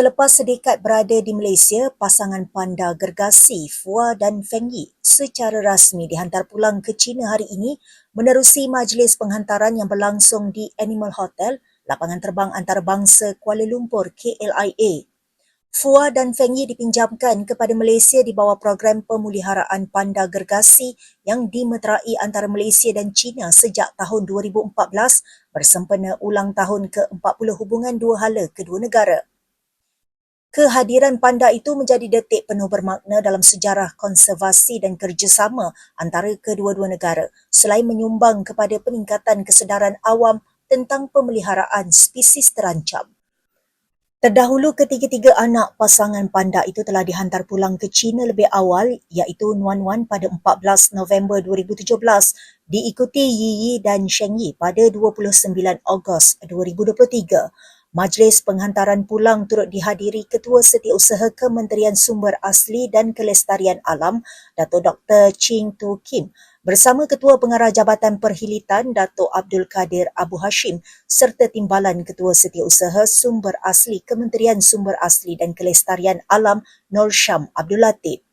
Selepas sedekat berada di Malaysia, pasangan panda gergasi Fua dan Feng Yi secara rasmi dihantar pulang ke China hari ini menerusi majlis penghantaran yang berlangsung di Animal Hotel, lapangan terbang antarabangsa Kuala Lumpur KLIA. Fua dan Feng Yi dipinjamkan kepada Malaysia di bawah program pemuliharaan panda gergasi yang dimeterai antara Malaysia dan China sejak tahun 2014 bersempena ulang tahun ke-40 hubungan dua hala kedua negara. Kehadiran panda itu menjadi detik penuh bermakna dalam sejarah konservasi dan kerjasama antara kedua-dua negara selain menyumbang kepada peningkatan kesedaran awam tentang pemeliharaan spesies terancam. Terdahulu ketiga-tiga anak pasangan panda itu telah dihantar pulang ke China lebih awal iaitu Nuan Wan pada 14 November 2017 diikuti Yi Yi dan Sheng Yi pada 29 Ogos 2023. Majlis penghantaran pulang turut dihadiri Ketua Setiausaha Kementerian Sumber Asli dan Kelestarian Alam, Dato' Dr. Ching Tu Kim, bersama Ketua Pengarah Jabatan Perhilitan, Dato' Abdul Kadir Abu Hashim, serta Timbalan Ketua Setiausaha Sumber Asli Kementerian Sumber Asli dan Kelestarian Alam, Nur Syam Abdul Latif.